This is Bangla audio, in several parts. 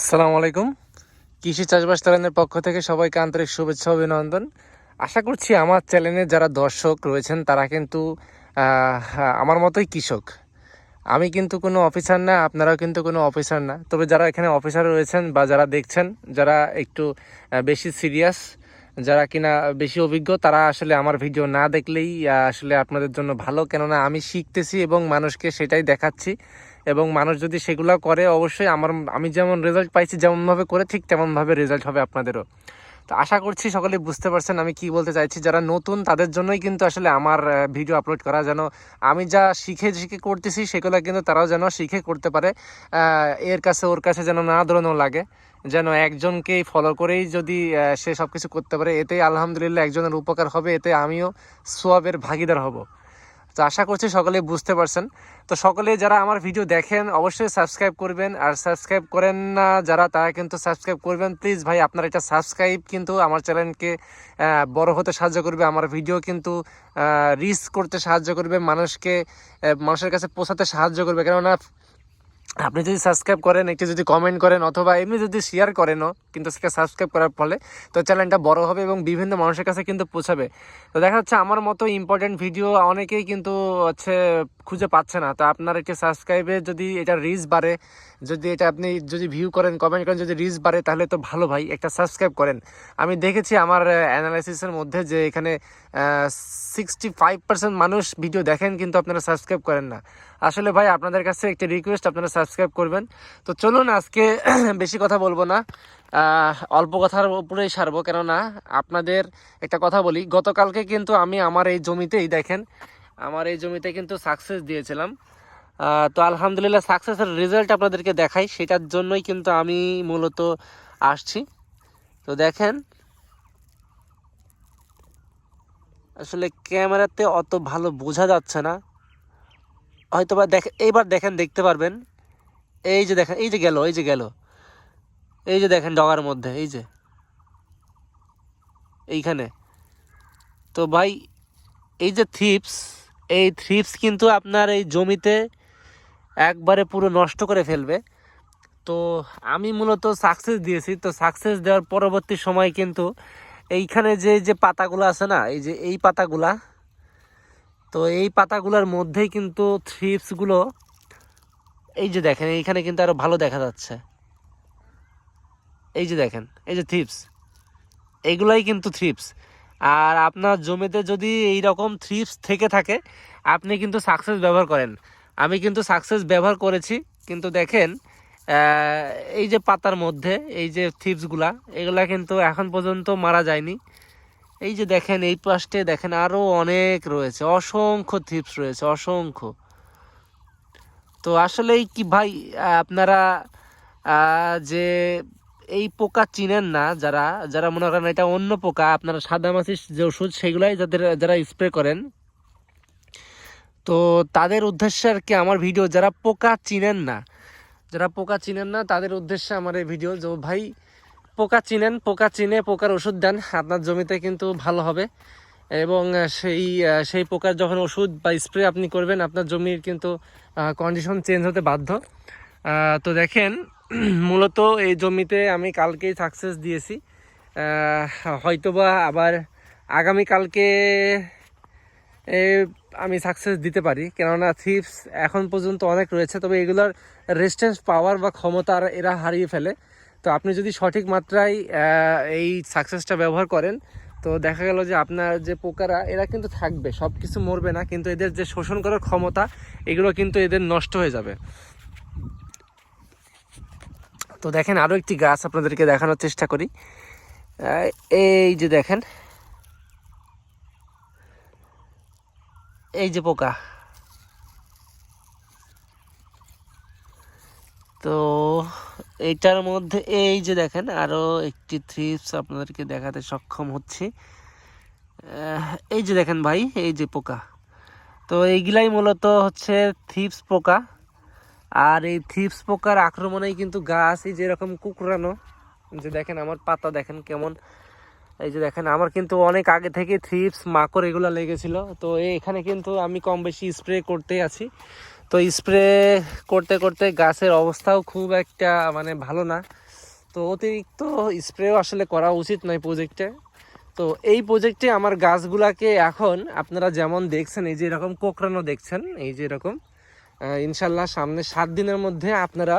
আসসালামু আলাইকুম। কৃষি চাষবাস চ্যানেলের পক্ষ থেকে সবাইকে আন্তরিক শুভেচ্ছা অভিনন্দন। আশা করছি আমার চ্যানেলে যারা দর্শক রয়েছেন, তারা কিন্তু আমার মতোই কৃষক। আমি কিন্তু কোনো অফিসার না, আপনারাও কিন্তু কোনো অফিসার না। তবে যারা এখানে অফিসার রয়েছেন বা যারা দেখছেন, যারা একটু বেশি সিরিয়াস, যারা কিনা বেশি অভিজ্ঞ, তারা আসলে আমার ভিডিও না দেখলেই আসলে আপনাদের জন্য ভালো। কেননা আমি শিখতেছি এবং মানুষকে সেটাই দেখাচ্ছি। এবং মানুষ যদি সেগুলো করে, অবশ্যই আমার, আমি যেমন রেজাল্ট পাইছি যেমনভাবে করে, ঠিক তেমনভাবে রেজাল্ট হবে আপনাদেরও। তো আশা করছি সকলে বুঝতে পারছেন আমি কি বলতে চাইছি। যারা নতুন, তাদের জন্যই কিন্তু আসলে আমার ভিডিও আপলোড করা যেন, আমি যা শিখে শিখে করতেছি, সেগুলো কিন্তু তারাও যেন শিখে করতে পারে। এর কাছে, ওর কাছে যেন না দৌড়ানো লাগে, যেন একজনকেই ফলো করেই যদি সে সব কিছু করতে পারে, এতেই আলহামদুলিল্লাহ একজনের উপকার হবে, এতে আমিও সোয়াবের ভাগিদার হব। তো আশা করছি সকলে বুঝতে পারছেন। তো সকলে যারা আমার ভিডিও দেখেন, অবশ্যই সাবস্ক্রাইব করবেন। আর সাবস্ক্রাইব করেন না যারা, তারা কিন্তু সাবস্ক্রাইব করবেন। প্লিজ ভাই, আপনার এটা সাবস্ক্রাইব কিন্তু আমার চ্যানেলকে বড় হতে সাহায্য করবে। আমার ভিডিও কিন্তু রিচ করতে সাহায্য করবে। মানুষকে মানুষের কাছে পৌঁছাতে সাহায্য করবে। কেননা আপনি যদি সাবস্ক্রাইব করেন, একটু যদি কমেন্ট করেন অথবা এমনি যদি শেয়ার করেনও, কিন্তু সেটা সাবস্ক্রাইব করার ফলে তো চ্যানেলটা বড় হবে এবং বিভিন্ন মানুষের কাছে কিন্তু পৌঁছাবে। তো দেখা যাচ্ছে আমার মতো ইম্পর্টেন্ট ভিডিও অনেকেই কিন্তু হচ্ছে খুঁজে পাচ্ছে না। তো আপনার একটি সাবস্ক্রাইবে যদি এটা রিচ বাড়ে যদি এটা আপনি যদি ভিউ করেন কমেন্ট করেন, যদি রিচ বাড়ে, তাহলে তো ভালো ভাই, একটা সাবস্ক্রাইব করেন। আমি দেখেছি আমার অ্যানালাইসিসের মধ্যে যে এখানে সিক্সটি ফাইভ পার্সেন্ট মানুষ ভিডিও দেখেন, কিন্তু আপনারা সাবস্ক্রাইব করেন না। আসলে ভাই, আপনাদের কাছে একটা রিকোয়েস্ট আপনারা সাবস্ক্রাইব করবেন। তো চলুন আজকে বেশি কথা বলব না। অল্প কথার উপরেই সারবো, কেননা আপনাদের একটা কথা বলি। গতকালকে কিন্তু আমি আমার এই জমিতেই দেখেন, আমার এই জমিতে কিন্তু সাকসেস দিয়েছিলাম। তো আলহামদুলিল্লাহ সাকসেসের রেজাল্ট আপনাদেরকে দেখাই। সেটার জন্যই কিন্তু আমি মূলত আসছি। তো দেখেন, আসলে ক্যামেরাতে অত ভালো বোঝা যাচ্ছে না। হয়তো বা দেখ, এইবার দেখেন, দেখতে পারবেন। এই যে দেখেন, এই যে গেল, এই যে গেল। এই যে দেখেন, ডগার মধ্যে, এই যে। এইখানে। তো ভাই, এই যে থিপস এই থ্রিপস কিন্তু আপনার এই জমিতে একবারে পুরো নষ্ট করে ফেলবে। তো আমি মূলত সাকসেস দিয়েছি। তো সাকসেস দেওয়ার পরবর্তী সময় কিন্তু এইখানে যে যে পাতাগুলো আছে না, এই যে, এই পাতাগুলা, তো এই পাতাগুলোর মধ্যেই কিন্তু থ্রিপসগুলো এই যে দেখেন, এইখানে কিন্তু আরও ভালো দেখা যাচ্ছে। এই যে দেখেন, এই যে থ্রিপস এগুলাই কিন্তু থ্রিপস আর আপনার জমিতে যদি এই রকম থ্রিপস থেকে থাকে, আপনি কিন্তু সাকসেস ব্যবহার করেন। আমি কিন্তু সাকসেস ব্যবহার করেছি, কিন্তু দেখেন এই যে পাতার মধ্যে, এই যে থিপসগুলা এগুলা কিন্তু এখন পর্যন্ত মারা যায়নি। এই যে দেখেন, এই পাশটে দেখেন আরও অনেক রয়েছে, অসংখ্য থিপস রয়েছে, অসংখ্য। তো আসলেই কি ভাই, আপনারা যে এই পোকা চিনেন না, যারা যারা মনে করেন এটা অন্য পোকা, আপনারা সাদা মাছির যে ওষুধ, সেগুলাই যাদের, যারা স্প্রে করেন তো তাদের উদ্দেশ্যে আর কি আমার ভিডিও যারা পোকা চিনেন না যারা পোকা চিনেন না তাদের উদ্দেশ্যে আমার এই ভিডিও যে ভাই পোকা চিনেন পোকা চিনে পোকার ওষুধ দেন আপনার জমিতে কিন্তু ভালো হবে। এবং সেই সেই পোকার যখন ওষুধ বা স্প্রে আপনি করবেন আপনার জমির কিন্তু কন্ডিশন চেঞ্জ হতে বাধ্য। তো দেখেন মূলত এই জমিতে আমি কালকেই সাকসেস দিয়েছি। হয়তোবা আবার আগামী কালকে এ, আমি সাকসেস দিতে পারি। কেননা থিপস এখন পর্যন্ত অনেক রয়েছে, তবে এগুলোর রেজিস্ট্যান্স পাওয়ার বা ক্ষমতা এরা হারিয়ে ফেলে। তো আপনি যদি সঠিক মাত্রায় এই সাকসেসটা ব্যবহার করেন, তো দেখা গেল যে আপনার যে পোকারা, এরা কিন্তু থাকবে সব কিছু মরবে না, কিন্তু এদের যে শোষণ করার ক্ষমতা, এগুলো কিন্তু এদের নষ্ট হয়ে যাবে। তো দেখেন আরও একটি গাছ আপনাদেরকে দেখানোর চেষ্টা করি। এই যে দেখেন এই যে পোকা। তো এইটার মধ্যে এই যে দেখেন, আরও একটি থ্রিপস আপনাদেরকে দেখাতে সক্ষম হচ্ছি। এই যে দেখেন ভাই, এই যে পোকা। তো এইগুলাই মূলত হচ্ছে থিপস পোকা। আর এই থিপস পোকার আক্রমণেই কিন্তু গাছ এই যে এরকম কুকরানো যে দেখেন, আমার পাতা দেখেন কেমন এই যে দেখেন, আমার কিন্তু অনেক আগে থেকে থ্রিপস, মাকড় এগুলো লেগেছিল। তো এখানে কিন্তু আমি কম বেশি স্প্রে করতে আছি। তো স্প্রে করতে করতে গাছের অবস্থাও খুব একটা মানে ভালো না। তো অতিরিক্ত স্প্রেও আসলে করা উচিত নয় প্রজেক্টে তো এই প্রজেক্টে আমার গাছগুলাকে এখন আপনারা যেমন দেখছেন, এই যে এরকম কোকড়ানো দেখছেন, এই যে এরকম ইনশাল্লাহ সামনে সাত দিনের মধ্যে আপনারা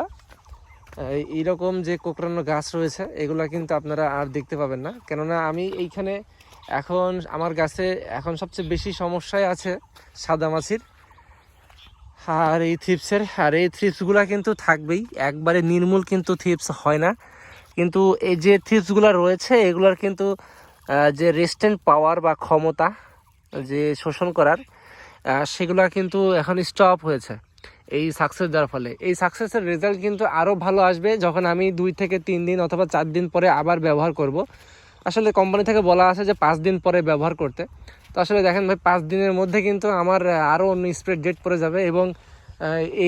এইরকম যে কোকড়ানো গাছ রয়েছে, এগুলা কিন্তু আপনারা আর দেখতে পাবেন না। কেননা আমি এইখানে এখন আমার গাছে এখন সবচেয়ে বেশি সমস্যায় আছে সাদা মাছির। আর এই থিপসের আর এই থিপসগুলা কিন্তু থাকবেই। একবারে নির্মূল কিন্তু থিপস হয় না। কিন্তু এই যে থিপসগুলো রয়েছে, এগুলোর কিন্তু যে রেস্টেন্ট পাওয়ার বা ক্ষমতা, যে শোষণ করার সেগুলা কিন্তু এখন স্টপ হয়েছে। এই সাকসেস দেওয়ার ফলে। এই সাকসেসের রেজাল্ট কিন্তু আরও ভালো আসবে যখন আমি দুই থেকে তিন দিন অথবা চার দিন পরে আবার ব্যবহার করব। আসলে কোম্পানি থেকে বলা আছে যে পাঁচ দিন পরে ব্যবহার করতে। তো আসলে দেখেন ভাই, পাঁচ দিনের মধ্যে কিন্তু আমার আরও অন্য স্প্রে ডেট পড়ে যাবে এবং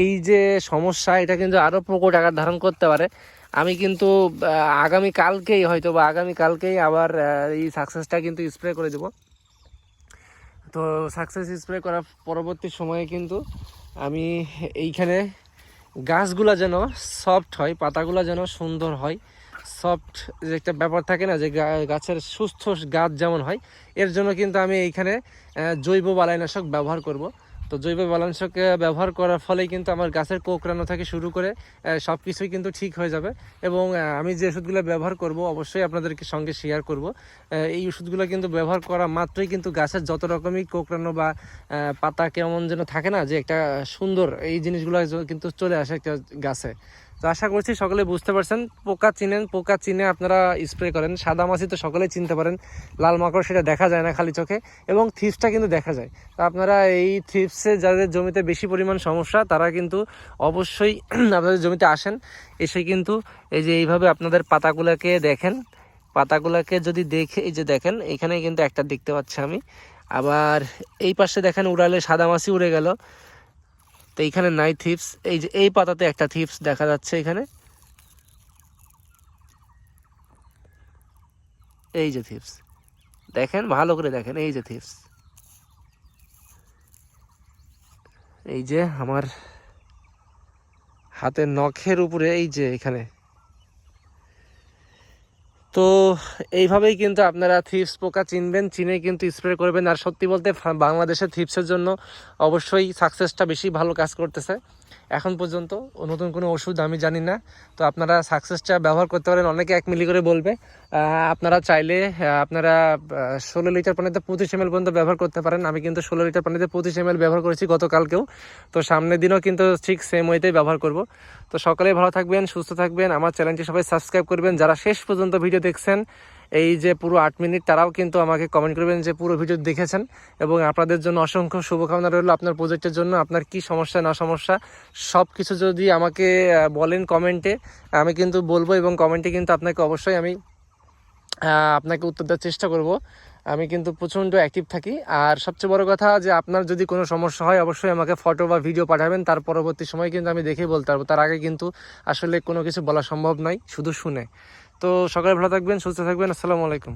এই যে সমস্যা, এটা কিন্তু আরও প্রকট আকার ধারণ করতে পারে। আমি কিন্তু আগামী কালকেই হয়তো বা আগামী কালকেই আবার এই সাকসেসটা কিন্তু স্প্রে করে দেবো। তো সাকসেস স্প্রে করার পরবর্তী সময়ে কিন্তু আমি এইখানে গাছগুলা যেন সফট হয়, পাতাগুলা যেন সুন্দর হয়। সফট যে একটা ব্যাপার থাকে না, যে গাছের সুস্থ গাছ যেমন হয়, এর জন্য কিন্তু আমি এইখানে জৈব বালাইনাশক ব্যবহার করব। তো জৈব বালাংশক ব্যবহার করার ফলেই কিন্তু আমার গাছের কোকড়ানো থেকে শুরু করে সব কিছুই কিন্তু ঠিক হয়ে যাবে। এবং আমি যে ওষুধগুলো ব্যবহার করব অবশ্যই আপনাদেরকে সঙ্গে শেয়ার করব। এই ওষুধগুলো কিন্তু ব্যবহার করা মাত্রই কিন্তু গাছের যত রকমই কোকড়ানো বা পাতা কেমন যেন থাকে না, যে একটা সুন্দর এই জিনিসগুলো কিন্তু চলে আসে একটা গাছে। তো আশা করছি সকলে বুঝতে পারছেন। পোকা চিনেন, পোকা চিনে আপনারা স্প্রে করেন। সাদা মাছি তো সকলেই চিনতে পারেন। লাল মাকড় সেটা দেখা যায় না খালি চোখে। এবং থিপসটা কিন্তু দেখা যায়। তো আপনারা এই থিপসে যাদের জমিতে বেশি পরিমাণ সমস্যা, তারা কিন্তু অবশ্যই আপনাদের জমিতে আসেন। এসে কিন্তু এই যে এইভাবে আপনাদের পাতাগুলোকে দেখেন। পাতাগুলোকে যদি দেখে, এই যে দেখেন এখানে কিন্তু একটা দেখতে পাচ্ছি আমি। আবার এই পাশে দেখেন উড়ালে সাদা মাছি উড়ে গেল। তো এইখানে নাই থিপস এই যে, এই পাতাতে একটা থিপস দেখা যাচ্ছে এখানে। এই যে থিপস দেখেন, ভালো করে দেখেন, এই যে থিপস এই যে আমার হাতের নখের উপরে, এই যে এখানে। তো এইভাবেই কিন্তু আপনারা থিপস পোকা চিনবেন, চিনে কিন্তু স্প্রে করবেন। আর সত্যি বলতে, বাংলাদেশে থিপসের জন্য অবশ্যই সাকসেসটা বেশি ভালো কাজ করতেছে। এখন পর্যন্ত নতুন কোনো ওষুধ আমি জানি না। তো আপনারা সাকসেসটা ব্যবহার করতে পারেন। অনেকে এক মিলি করে বলবে। আপনারা চাইলে আপনারা ষোলো লিটার পানিতে পঁচিশ এম পর্যন্ত ব্যবহার করতে পারেন। আমি কিন্তু ষোলো লিটার পানিতে পঁচিশ এম ব্যবহার করেছি গতকালকেও। তো সামনের দিনও কিন্তু ঠিক সেম ওয়েতেই ব্যবহার করব। তো সকলেই ভালো থাকবেন, সুস্থ থাকবেন। আমার চ্যানেলটি সবাই সাবস্ক্রাইব করবেন। যারা শেষ পর্যন্ত ভিডিও দেখছেন এই যে পুরো আট মিনিট তারাও কিন্তু আমাকে কমেন্ট করবেন যে পুরো ভিডিও দেখেছেন এবং আপনাদের জন্য অসংখ্য শুভকামনা রইল আপনার প্রজেক্টের জন্য, আপনার কি সমস্যা, না সমস্যা সব কিছু যদি আমাকে বলেন কমেন্টে আমি কিন্তু বলব এবং কমেন্টে কিন্তু আপনাকে অবশ্যই আমি আপনাকে উত্তর দেওয়ার চেষ্টা করব। আমি কিন্তু প্রচণ্ড অ্যাক্টিভ থাকি। আর সবচেয়ে বড় কথা যে আপনার যদি কোনো সমস্যা হয়, অবশ্যই আমাকে ফটো বা ভিডিও পাঠাবেন। তার পরবর্তী সময় কিন্তু আমি দেখেই বলতে পারব। তার আগে কিন্তু আসলে কোনো কিছু বলা সম্ভব নয়, শুধু শুনে। তো সকালে ভালো থাকবেন সুস্থ থাকবেন আসসালামু আলাইকুম।